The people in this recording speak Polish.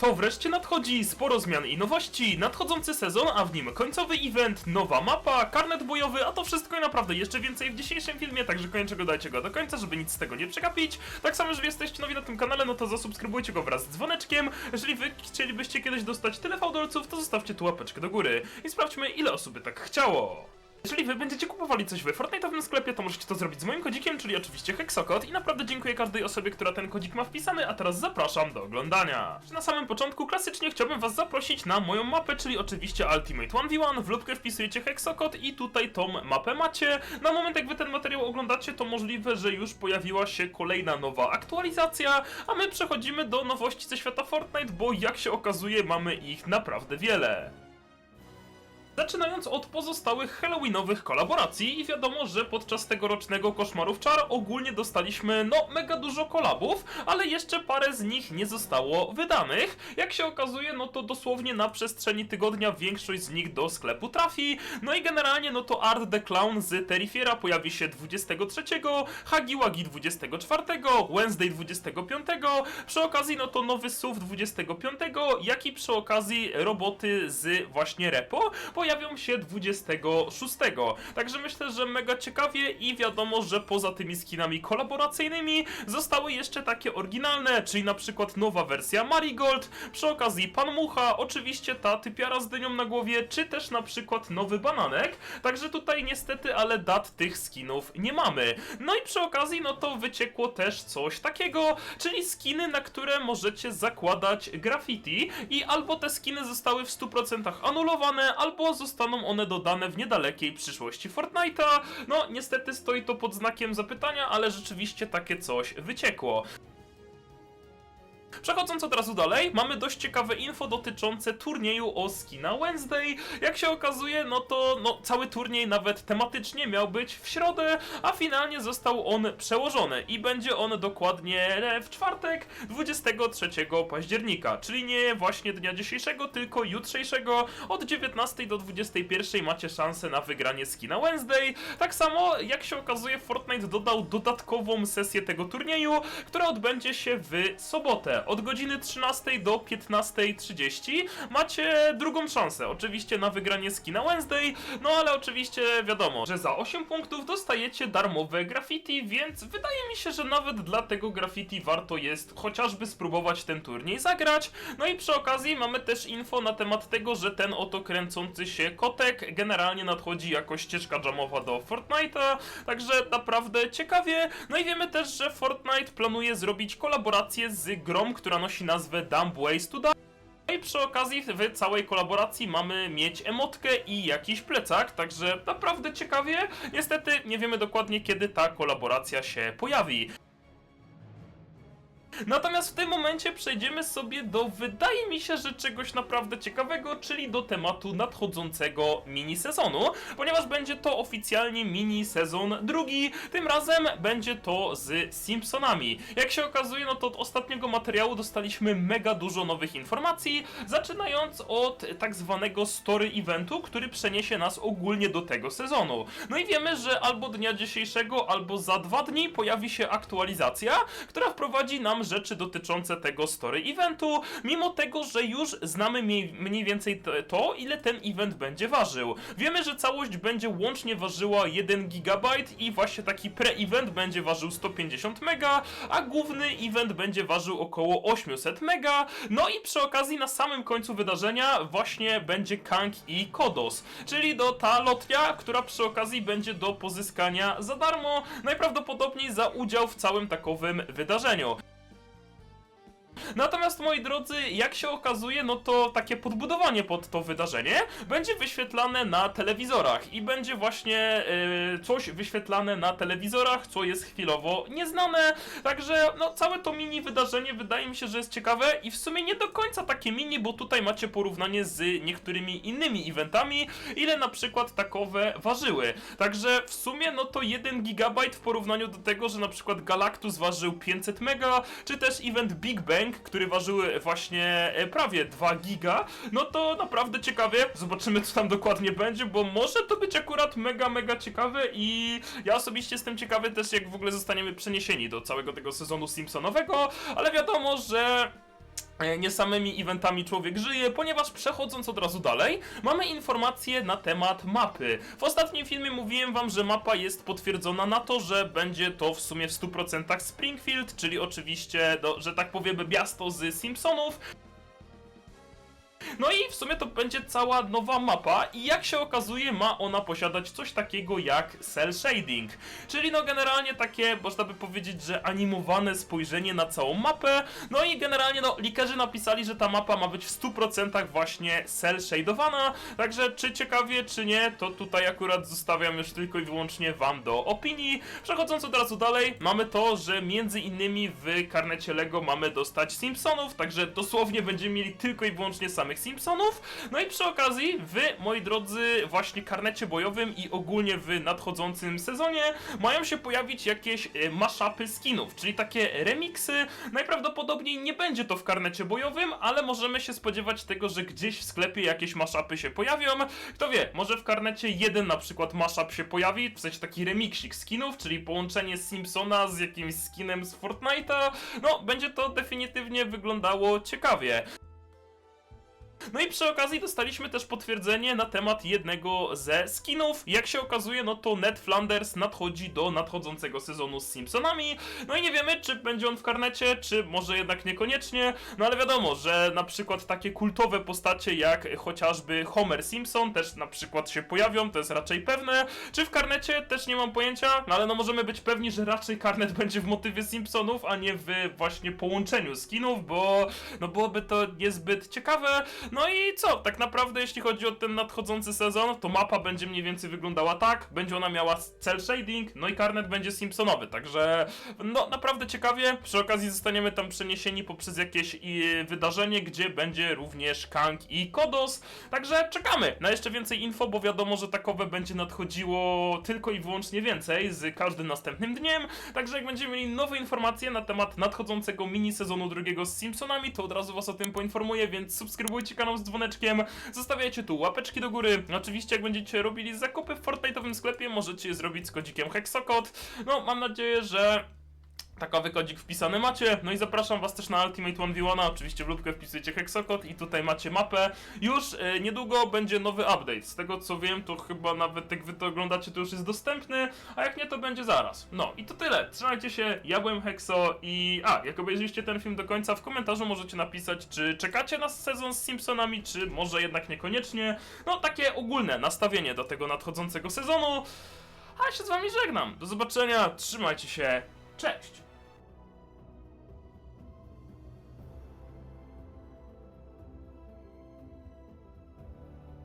To wreszcie nadchodzi sporo zmian i nowości, nadchodzący sezon, a w nim końcowy event, nowa mapa, karnet bojowy, a to wszystko i naprawdę jeszcze więcej w dzisiejszym filmie, także koniecznie go dajcie go do końca, żeby nic z tego nie przegapić. Tak samo, jeżeli jesteście nowi na tym kanale, no to zasubskrybujcie go wraz z dzwoneczkiem. Jeżeli wy chcielibyście kiedyś dostać tyle fałdolców, to zostawcie tu łapeczkę do góry i sprawdźmy ile osób by tak chciało. Jeżeli wy będziecie kupowali coś w Fortnite'owym sklepie, to możecie to zrobić z moim kodzikiem, czyli oczywiście Hexokod i naprawdę dziękuję każdej osobie, która ten kodzik ma wpisany, a teraz zapraszam do oglądania. Na samym początku klasycznie chciałbym was zaprosić na moją mapę, czyli oczywiście Ultimate 1v1, w lubkę wpisujecie Hexokod i tutaj tą mapę macie. Na moment jak wy ten materiał oglądacie, to możliwe, że już pojawiła się kolejna nowa aktualizacja, a my przechodzimy do nowości ze świata Fortnite, bo jak się okazuje mamy ich naprawdę wiele. Zaczynając od pozostałych halloweenowych kolaboracji i wiadomo, że podczas tegorocznego Koszmarów Czar ogólnie dostaliśmy no mega dużo kolabów, ale jeszcze parę z nich nie zostało wydanych. Jak się okazuje, no to dosłownie na przestrzeni tygodnia większość z nich do sklepu trafi. No i generalnie no to Art the Clown z Terrifiera pojawi się 23, Hagi Wagi 24, Wednesday 25, przy okazji no to nowy SUV 25, jak i przy okazji roboty z właśnie Repo pojawią się 26. Także myślę, że mega ciekawie i wiadomo, że poza tymi skinami kolaboracyjnymi zostały jeszcze takie oryginalne, czyli na przykład nowa wersja Marigold, przy okazji Pan Mucha, oczywiście ta typiara z dynią na głowie, czy też na przykład nowy bananek. Także tutaj niestety, ale dat tych skinów nie mamy. No i przy okazji, no to wyciekło też coś takiego, czyli skiny, na które możecie zakładać graffiti i albo te skiny zostały w 100% anulowane, albo zostaną one dodane w niedalekiej przyszłości Fortnite'a. No, niestety stoi to pod znakiem zapytania, ale rzeczywiście takie coś wyciekło. Przechodząc od razu dalej, mamy dość ciekawe info dotyczące turnieju o skina Wednesday. Jak się okazuje, no to no, cały turniej nawet tematycznie miał być w środę, a finalnie został on przełożony i będzie on dokładnie w czwartek 23 października, czyli nie właśnie dnia dzisiejszego, tylko jutrzejszego od 19 do 21 macie szansę na wygranie skina Wednesday. Tak samo jak się okazuje Fortnite dodał dodatkową sesję tego turnieju, która odbędzie się w sobotę od godziny 13 do 15.30 macie drugą szansę, oczywiście na wygranie skina Wednesday, no ale oczywiście wiadomo, że za 8 punktów dostajecie darmowe graffiti, więc wydaje mi się, że nawet dla tego graffiti warto jest chociażby spróbować ten turniej zagrać. No i przy okazji mamy też info na temat tego, że ten oto kręcący się kotek generalnie nadchodzi jako ścieżka jamowa do Fortnite'a, także naprawdę ciekawie. No i wiemy też, że Fortnite planuje zrobić kolaborację z grą, która nosi nazwę Dumb Ways to Die. No i przy okazji w całej kolaboracji mamy mieć emotkę i jakiś plecak, także naprawdę ciekawie. Niestety nie wiemy dokładnie kiedy ta kolaboracja się pojawi. Natomiast w tym momencie przejdziemy sobie do, wydaje mi się, że czegoś naprawdę ciekawego, czyli do tematu nadchodzącego mini sezonu, ponieważ będzie to oficjalnie mini sezon drugi, tym razem będzie to z Simpsonami. Jak się okazuje, no to od ostatniego materiału dostaliśmy mega dużo nowych informacji, zaczynając od tak zwanego story eventu, który przeniesie nas ogólnie do tego sezonu. No i wiemy, że albo dnia dzisiejszego, albo za dwa dni pojawi się aktualizacja, która wprowadzi nam rzeczy dotyczące tego story eventu, mimo tego, że już znamy mniej, więcej to, ile ten event będzie ważył. Wiemy, że całość będzie łącznie ważyła 1 GB i właśnie taki pre-event będzie ważył 150 mega, a główny event będzie ważył około 800 mega. No i przy okazji na samym końcu wydarzenia właśnie będzie Kang i Kodos, czyli do ta lotnia, która przy okazji będzie do pozyskania za darmo, najprawdopodobniej za udział w całym takowym wydarzeniu. Natomiast moi drodzy, jak się okazuje, no to takie podbudowanie pod to wydarzenie będzie wyświetlane na telewizorach i będzie właśnie yy, coś wyświetlane na telewizorach, co jest chwilowo nieznane. Także no całe to mini wydarzenie wydaje mi się, że jest ciekawe i w sumie nie do końca takie mini, bo tutaj macie porównanie z niektórymi innymi eventami, ile na przykład takowe ważyły. Także w sumie no to 1 GB w porównaniu do tego, że na przykład Galactus ważył 500 mega, czy też event Big Bang, który ważył właśnie e, prawie 2 giga, no to naprawdę ciekawie. Zobaczymy co tam dokładnie będzie, bo może to być akurat mega, mega ciekawe i ja osobiście jestem ciekawy też jak w ogóle zostaniemy przeniesieni do całego tego sezonu Simpsonowego, ale wiadomo, że nie samymi eventami człowiek żyje, ponieważ przechodząc od razu dalej, mamy informacje na temat mapy. W ostatnim filmie mówiłem wam, że mapa jest potwierdzona na to, że będzie to w sumie w 100% Springfield, czyli oczywiście, że tak powiem, miasto z Simpsonów. No i w sumie to będzie cała nowa mapa i jak się okazuje ma ona posiadać coś takiego jak cel shading, czyli no generalnie takie, można by powiedzieć, że animowane spojrzenie na całą mapę, no i generalnie no likerzy napisali, że ta mapa ma być w 100% właśnie cel shadowana, także czy ciekawie czy nie, to tutaj akurat zostawiam już tylko i wyłącznie wam do opinii. Przechodząc od razu dalej, mamy to, że między innymi w karnecie LEGO mamy dostać Simpsonów, także dosłownie będziemy mieli tylko i wyłącznie samych Simpsonów. No i przy okazji, w, moi drodzy, właśnie karnecie bojowym i ogólnie w nadchodzącym sezonie mają się pojawić jakieś e, mashupy skinów, czyli takie remiksy. Najprawdopodobniej nie będzie to w karnecie bojowym, ale możemy się spodziewać tego, że gdzieś w sklepie jakieś mashupy się pojawią. Kto wie, może w karnecie jeden na przykład mashup się pojawi, w sensie taki remiksik skinów, czyli połączenie Simpsona z jakimś skinem z Fortnite'a. No, będzie to definitywnie wyglądało ciekawie. No i przy okazji dostaliśmy też potwierdzenie na temat jednego ze skinów. Jak się okazuje, no to Ned Flanders nadchodzi do nadchodzącego sezonu z Simpsonami. No i nie wiemy, czy będzie on w karnecie, czy może jednak niekoniecznie. No ale wiadomo, że na przykład takie kultowe postacie jak chociażby Homer Simpson też na przykład się pojawią, to jest raczej pewne. Czy w karnecie też nie mam pojęcia, no ale no możemy być pewni, że raczej karnet będzie w motywie Simpsonów, a nie w właśnie połączeniu skinów, bo no byłoby to niezbyt ciekawe. No i co? Tak naprawdę, jeśli chodzi o ten nadchodzący sezon, to mapa będzie mniej więcej wyglądała tak. Będzie ona miała cel shading, no i karnet będzie Simpsonowy. Także, no naprawdę ciekawie. Przy okazji zostaniemy tam przeniesieni poprzez jakieś i, wydarzenie, gdzie będzie również Kang i Kodos. Także czekamy na jeszcze więcej info, bo wiadomo, że takowe będzie nadchodziło tylko i wyłącznie więcej z każdym następnym dniem. Także jak będziemy mieli nowe informacje na temat nadchodzącego mini sezonu drugiego z Simpsonami, to od razu was o tym poinformuję, więc subskrybujcie kanał z dzwoneczkiem, zostawiajcie tu łapeczki do góry. Oczywiście jak będziecie robili zakupy w Fortnite'owym sklepie, możecie je zrobić z kodzikiem Hexokod. No, mam nadzieję, że Takowy kodzik wpisany macie, no i zapraszam was też na Ultimate 1v1, oczywiście w lubkę wpisujecie Hexokod i tutaj macie mapę. Już e, niedługo będzie nowy update, z tego co wiem to chyba nawet jak wy to oglądacie to już jest dostępny, a jak nie to będzie zaraz. No i to tyle, trzymajcie się, ja byłem Hexo i... A, jak obejrzyliście ten film do końca, w komentarzu możecie napisać czy czekacie na sezon z Simpsonami, czy może jednak niekoniecznie. No takie ogólne nastawienie do tego nadchodzącego sezonu. A ja się z wami żegnam, do zobaczenia, trzymajcie się, Cześć!